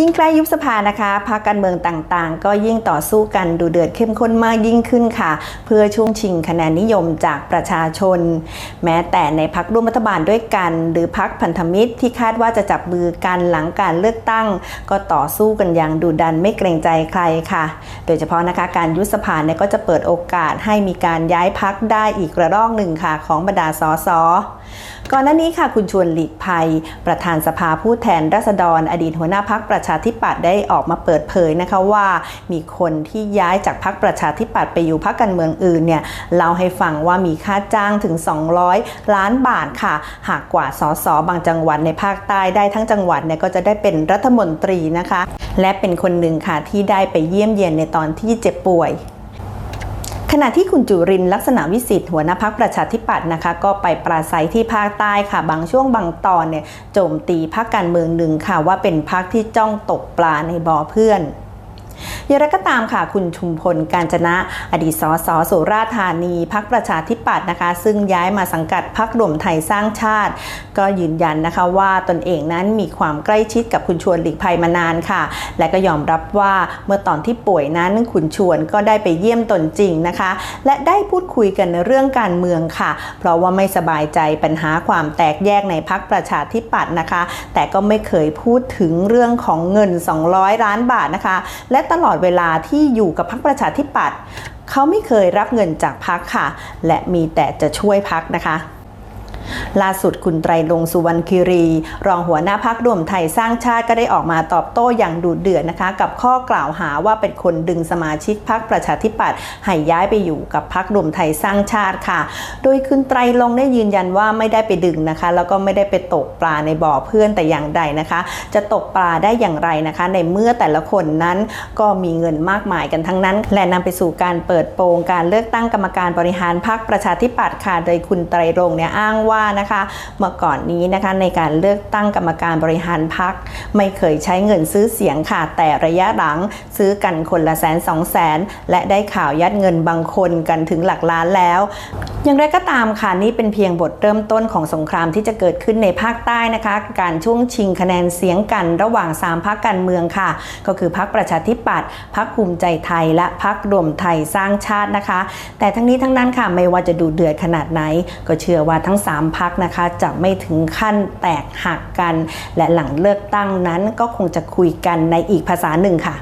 ยิ่งใกล้ยุบสภานะคะพรรคการเมืองต่างๆ ก็ยิ่งต่อสู้กันดูเดือดเข้มข้นมากยิ่งขึ้นค่ะ เพื่อช่วงชิงคะแนนนิยมจากประชาชน แม้แต่ในพักร่วมรัฐบาลด้วยกัน หรือพักพันธมิตรที่คาดว่าจะจับมือกันหลังการเลือกตั้ง ก็ต่อสู้กันอย่างดุดันไม่เกรงใจใครค่ะ โดยเฉพาะนะคะการยุบสภาเนี่ยก็จะเปิดโอกาสให้มีการย้ายพักได้อีกระลอกหนึ่งค่ะ ของบรรดาสสก่อนหน้านี้ค่ะคุณชวนหลีกภัย ประธานสภาผู้แทนราษฎร อดีตหัวหน้าพักประชาธิปัตย์ได้ออกมาเปิดเผยนะคะว่ามีคนที่ย้ายจากพักประชาธิปัตย์ไปอยู่พักการเมืองอื่นเนี่ยเล่าให้ฟังว่ามีค่าจ้างถึง 200 ล้านบาทค่ะ หากกว่าสสบางจังหวัดในภาคใต้ได้ทั้งจังหวัดเนี่ยก็จะได้เป็นรัฐมนตรีนะคะ และเป็นคนหนึ่งค่ะที่ได้ไปเยี่ยมเยียนในตอนที่เจ็บป่วย ณะที่คุณจุรินลักษณะวิสิทธิ์หัวหน้าพักประชาธิปัตย์นะคะ ก็ไปปราศัยที่ภาคใต้ค่ะ บางช่วงบางตอนเนี่ยโจมตีพักการเมืองหนึ่งค่ะว่าเป็นพักที่จ้องตกปลาในบ่อเพื่อน อย่างไรก็ตามค่ะคุณชุมพลการจนะอดีตสสสุราษฎร์ธานีพักประชาธิปัตย์นะคะ ซึ่งย้ายมาสังกัดพักรวมไทยสร้างชาติ ก็ยืนยันนะคะว่าตนเองนั้นมีความใกล้ชิดกับคุณชวนหลีกภัยมานานค่ะ และก็ยอมรับว่าเมื่อตอนที่ป่วยนั้นคุณชวนก็ได้ไปเยี่ยมตนจริงนะคะ และได้พูดคุยกันในเรื่องการเมืองค่ะ เพราะว่าไม่สบายใจปัญหาความแตกแยกในพักประชาธิปัตย์นะคะ แต่ก็ไม่เคยพูดถึงเรื่องของเงิน 200 ล้านบาทนะคะ และตลอดเวลาที่อยู่กับพักประชาธิปัตย์เขาไม่เคยรับเงินจากพักค่ะ และมีแต่จะช่วยพักนะคะ ล่าสุดคุณไตรลงสุวรรณคิรี รองหัวหน้าพักรวมไทยสร้างชาติก็ได้ออกมาตอบโต้อย่างดุเดือดนะคะ กับข้อกล่าวหาว่าเป็นคนดึงสมาชิกพักประชาธิปัตย์ให้ย้ายไปอยู่กับพักรวมไทยสร้างชาติค่ะ โดยคุณไตรลงได้ยืนยันว่าไม่ได้ไปดึงนะคะ แล้วก็ไม่ได้ไปตกปลาในบ่อเพื่อนแต่อย่างใดนะคะ จะตกปลาได้อย่างไรนะคะ ในเมื่อแต่ละคนนั้นก็มีเงินมากมายกันทั้งนั้น และนำไปสู่การเปิดโปงการเลือกตั้งกรรมการบริหารพักประชาธิปัตย์ค่ะ โดยคุณไตรรงเนี่ยอ้างว่านะคะเมื่อก่อนนี้นะคะในการเลือกตั้งกรรมการบริหารพัก ไม่เคยใช้เงินซื้อเสียงค่ะ แต่ระยะหลังซื้อกันคนละแสนสองแสนและได้ข่าวยัดเงินบางคนกันถึงหลักล้านแล้ว อย่างไรก็ตามค่ะนี่เป็นเพียงบทเริ่มต้นของสงครามที่จะเกิดขึ้นในภาคใต้นะคะ การช่วงชิงคะแนนเสียงกันระหว่าง 3พักการเมืองค่ะ ก็คือพักประชาธิปัตย์พักภูมิใจไทย และพักรวมไทยสร้างชาตินะคะ แต่ทั้งนี้ทั้งนั้นค่ะไม่ว่าจะดูเดือดขนาดไหน ก็เชื่อว่าทั้ง 3พักนะคะจะไม่ถึงขั้นแตกหักกัน และหลังเลือกตั้งนั้นก็คงจะคุยกันในอีกภาษาหนึ่งค่ะ